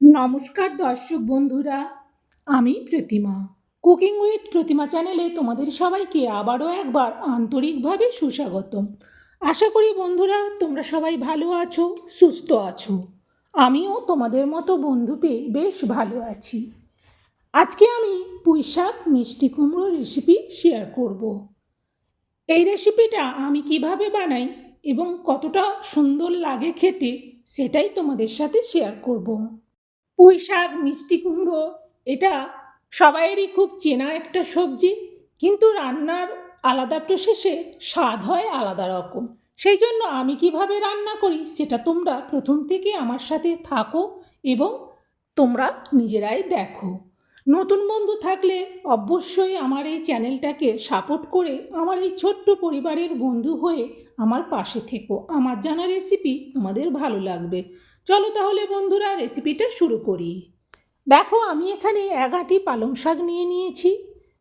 নমস্কার দর্শক বন্ধুরা, আমি প্রতিমা কুকিং উইথ প্রতিমা চ্যানেলে তোমাদের সবাইকে আবারও একবার আন্তরিকভাবে সুস্বাগতম আশা করি বন্ধুরা, তোমরা সবাই ভালো আছো, সুস্থ আছো আমিও তোমাদের মতো বন্ধু পেয়ে বেশ ভালো আছি আজকে আমি পুঁই শাক মিষ্টি কুমড়ো রেসিপি শেয়ার করব। এই রেসিপিটা আমি কীভাবে বানাই এবং কতটা সুন্দর লাগে খেতে, সেটাই তোমাদের সাথে শেয়ার করব। পুঁই শাক মিষ্টি কুমড়ো, এটা সবাইয়েরই খুব চেনা একটা সবজি। কিন্তু রান্নার আলাদা প্রসেসে স্বাদ হয় আলাদা রকম। সেই জন্য আমি কীভাবে রান্না করি সেটা তোমরা প্রথম থেকে আমার সাথে থাকো এবং তোমরা নিজেরাই দেখো। নতুন বন্ধু থাকলে অবশ্যই আমার এই চ্যানেলটাকে সাপোর্ট করে আমার এই ছোট্ট পরিবারের বন্ধু হয়ে আমার পাশে থেকো। আমার জানা রেসিপি তোমাদের ভালো লাগবে। চলো তাহলে বন্ধুরা রেসিপিটা শুরু করি। দেখো আমি এখানে এগাটি পালং শাক নিয়ে নিয়েছি।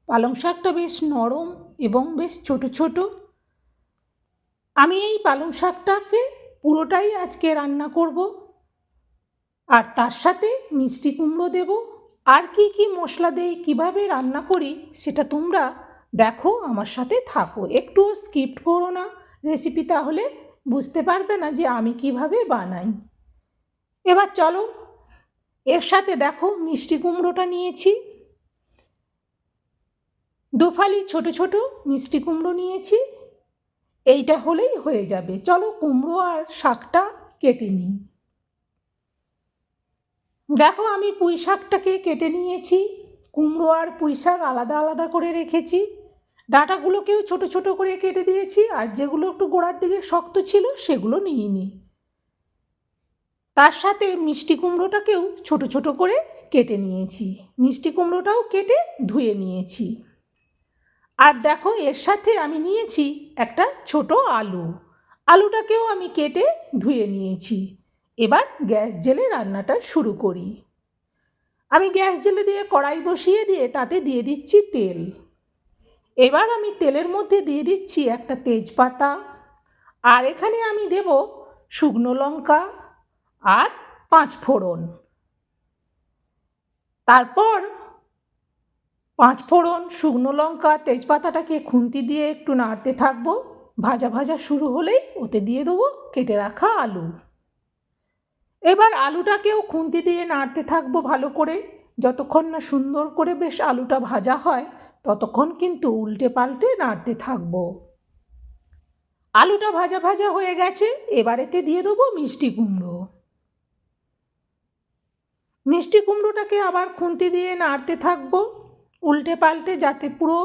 পালং শাকটা বেশ নরম এবং বেশ ছোট ছোট। আমি এই পালং শাকটাকে পুরোটাই আজকে রান্না করব। আর তার সাথে মিষ্টি কুমড়ো দেব। আর কি কি মশলা দেই, কীভাবে রান্না করি, সেটা তোমরা দেখো আমার সাথে থাকো। একটু স্কিপ করো না। রেসিপি তাহলে বুঝতে পারবে না যে আমি কীভাবে বানাই। এবার চলো, এর সাথে দেখো মিষ্টি কুমড়োটা নিয়েছি। দুফালি ছোট ছোট মিষ্টি কুমড়ো নিয়েছি। এইটা হলেই হয়ে যাবে। চলো কুমড়ো আর শাকটা কেটে নিই। দেখো আমি পুঁই শাকটাকে কেটে নিয়েছি। কুমড়ো আর পুঁই শাক আলাদা আলাদা করে রেখেছি। ডাঁটাগুলোকেও ছোট ছোট করে কেটে দিয়েছি। আর যেগুলো একটু গোড়ার দিকে শক্ত ছিল, সেগুলো নিয়ে নিই তার সাথে মিষ্টি কুমড়োটাকেও ছোট ছোট করে কেটে নিয়েছি। মিষ্টি কুমড়োটাও কেটে ধুয়ে নিয়েছি। আর দেখো, এর সাথে আমি নিয়েছি একটা ছোট আলু। আলুটাকেও আমি কেটে ধুয়ে নিয়েছি। এবার গ্যাস জেলে রান্নাটা শুরু করি। আমি গ্যাস জেলে দিয়ে কড়াই বসিয়ে দিয়ে তাতে দিয়ে দিচ্ছি তেল। এবার আমি তেলের মধ্যে দিয়ে দিচ্ছি একটা তেজপাতা। আর এখানে আমি দেব শুকনো লঙ্কা আর পাঁচ ফোড়ন। তারপর পাঁচ ফোড়ন, শুকনো লঙ্কা, তেজপাতাটাকে খুন্তি দিয়ে একটু নাড়তে থাকব। ভাজা ভাজা শুরু হলেই ওতে দিয়ে দেবো কেটে রাখা আলু। এবার আলুটাকেও খুন্তি দিয়ে নাড়তে থাকব ভালো করে। যতক্ষণ না সুন্দর করে বেশ আলুটা ভাজা হয়, ততক্ষণ কিন্তু উল্টে পাল্টে নাড়তে থাকব। আলুটা ভাজা ভাজা হয়ে গেছে এবারেতে দিয়ে দেবো মিষ্টি কুমড়ো। মিষ্টি কুমড়োটাকে আবার খুন্তি দিয়ে নাড়তে থাকব। উল্টে পাল্টে যাতে পুরো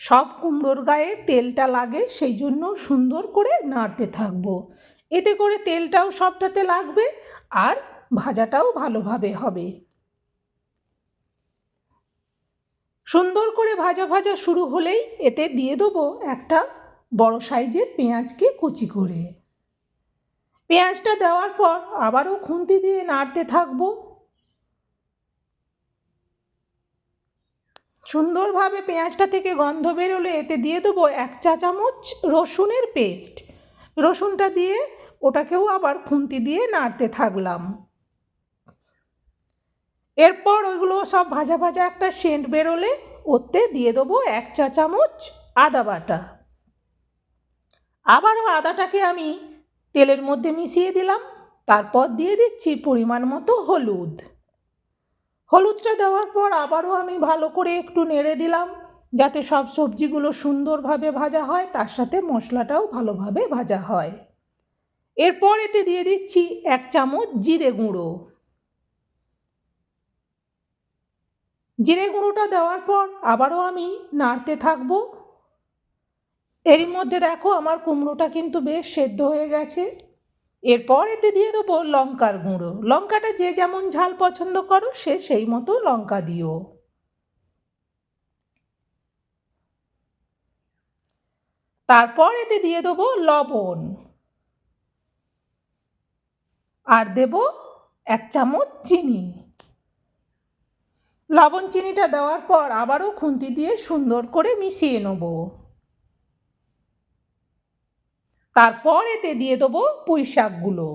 সব কুমড়োর গায়ে তেলটা লাগে, সেই জন্য সুন্দর করে নাড়তে থাকব। এতে করে তেলটাও সবটাতে লাগবে আর ভাজাটাও ভালোভাবে হবে। সুন্দর করে ভাজা ভাজা শুরু হলেই এতে দিয়ে দেবো একটা বড় সাইজের পেঁয়াজকে কুচি করে। পেঁয়াজটা দেওয়ার পর আবারও খুন্তি দিয়ে নাড়তে থাকব। সুন্দরভাবে পেঁয়াজটা থেকে গন্ধ বেরোলে এতে দিয়ে দেবো এক চা চামচ রসুনের পেস্ট। রসুনটা দিয়ে ওটাকেও আবার খুন্তি দিয়ে নাড়তে থাকলাম। এরপর ওইগুলো সব ভাজা ভাজা একটা সেন্ট বেরোলে ওতে দিয়ে দেবো এক চা চামচ আদা বাটা। আবারও আদাটাকে আমি তেলের মধ্যে মিশিয়ে দিলাম, তারপর দিয়ে দিচ্ছি পরিমাণ মতো হলুদ। হলুদটা দেওয়ার পর আবারও আমি ভালো করে একটু নেড়ে দিলাম, যাতে সব সবজিগুলো সুন্দরভাবে ভাজা হয়, তার সাথে মশলাটাও ভালোভাবে ভাজা হয়। এরপর এতে দিয়ে দিচ্ছি এক চামচ জিরে গুঁড়ো। জিরে গুঁড়োটা দেওয়ার পর আবারও আমি নাড়তে থাকব। এরই মধ্যে দেখো আমার কুমড়োটা কিন্তু বেশ সেদ্ধ হয়ে গেছে। এরপর এতে দিয়ে দেবো লঙ্কার গুঁড়ো। লঙ্কাটা যে যেমন ঝাল পছন্দ করো, সে সেই মতো লঙ্কা দিও। তারপর এতে দিয়ে দেবো লবণ। আর দেব এক চামচ চিনি। লবণ চিনিটা দেওয়ার পর আবারও খুন্তি দিয়ে সুন্দর করে মিশিয়ে নেব। তারপর এতে দিয়ে দেবো পুঁই শাকগুলো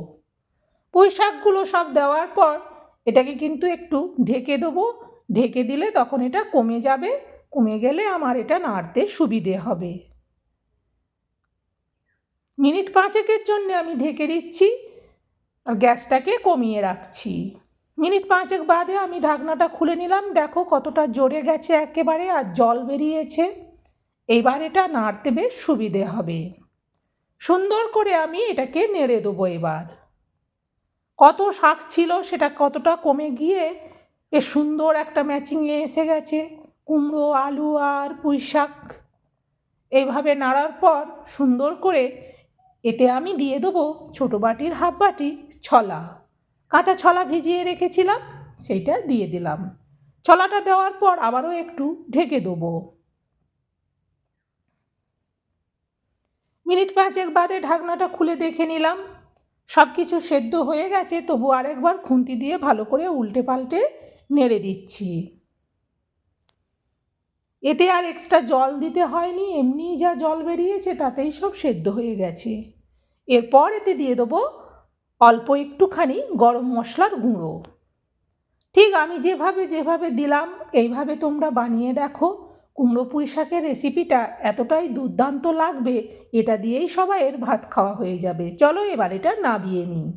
পুঁই শাকগুলো সব দেওয়ার পর এটাকে কিন্তু একটু ঢেকে দেবো। ঢেকে দিলে তখন এটা কমে যাবে। কমে গেলে আমার এটা নাড়তে সুবিধে হবে। মিনিট পাঁচেকের জন্য আমি ঢেকে দিচ্ছি আর গ্যাসটাকে কমিয়ে রাখছি। মিনিট পাঁচেক বাদে আমি ঢাকনাটা খুলে নিলাম। দেখো কতটা জোরে গেছে একেবারে আর জল বেরিয়েছে। এইবার এটা নাড়তে বেশ সুবিধে হবে। সুন্দর করে আমি এটাকে নেড়ে দেবো এবার। কত শাক ছিল সেটা কতটা কমে গিয়ে বেশ সুন্দর একটা ম্যাচিংয়ে এসে গেছে। কুমড়ো, আলু আর পুঁই শাক। এইভাবে নাড়ার পর সুন্দর করে এতে আমি দিয়ে দেবো ছোটো বাটির হাফ বাটি ছলা। কাঁচা ছলা ভিজিয়ে রেখেছিলাম, সেইটা দিয়ে দিলাম। ছলাটা দেওয়ার পর আবারও একটু ঢেকে দেবো। মিনিট পাঁচেক বাদে ঢাকনাটা খুলে দেখে নিলাম। সব কিছু সেদ্ধ হয়ে গেছে, তবু আরেকবার খুন্তি দিয়ে ভালো করে উল্টে পাল্টে নেড়ে দিচ্ছি। এতে আর এক্সট্রা জল দিতে হয়নি, এমনিই যা জল বেরিয়েছে তাতেই সব সেদ্ধ হয়ে গেছে। এরপর এতে দিয়ে দেবো অল্প একটুখানি গরম মশলার গুঁড়ো। ঠিক আমি যেভাবে যেভাবে দিলাম, এইভাবে তোমরা বানিয়ে দেখো। কুমড়ো পুঁই শাকের রেসিপিটা এতটাই দুর্দান্ত লাগবে, এটা দিয়েই সবাইয়ের ভাত খাওয়া হয়ে যাবে। চলো এবার এটা নাবিয়ে নিই।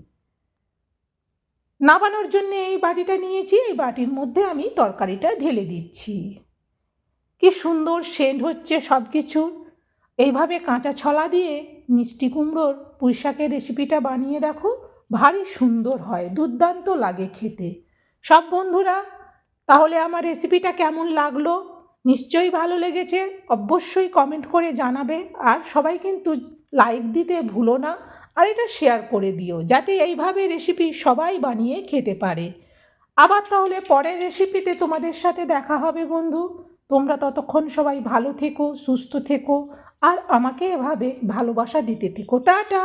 নাবানোর জন্য এই বাটিটা নিয়েছি, এই বাটির মধ্যে আমি তরকারিটা ঢেলে দিচ্ছি। কি সুন্দর সেন্ট হচ্ছে সব কিছু এইভাবে কাঁচা ছলা দিয়ে মিষ্টি কুমড়োর পুঁই শাকের রেসিপিটা বানিয়ে দেখো, ভারী সুন্দর হয়, দুর্দান্ত লাগে খেতে। সব বন্ধুরা, তাহলে আমার রেসিপিটা কেমন লাগল? নিশ্চয়ই ভালো লেগেছে, অবশ্যই কমেন্ট করে জানাবে। আর সবাই কিন্তু লাইক দিতে ভুলো না, আর এটা শেয়ার করে দিও, যাতে এইভাবে রেসিপি সবাই বানিয়ে খেতে পারে। আবার তাহলে পরের রেসিপিতে তোমাদের সাথে দেখা হবে বন্ধু। তোমরা ততক্ষণ সবাই ভালো থেকো, সুস্থ থেকো, আর আমাকে এভাবে ভালোবাসা দিতে থেকো। টাটা!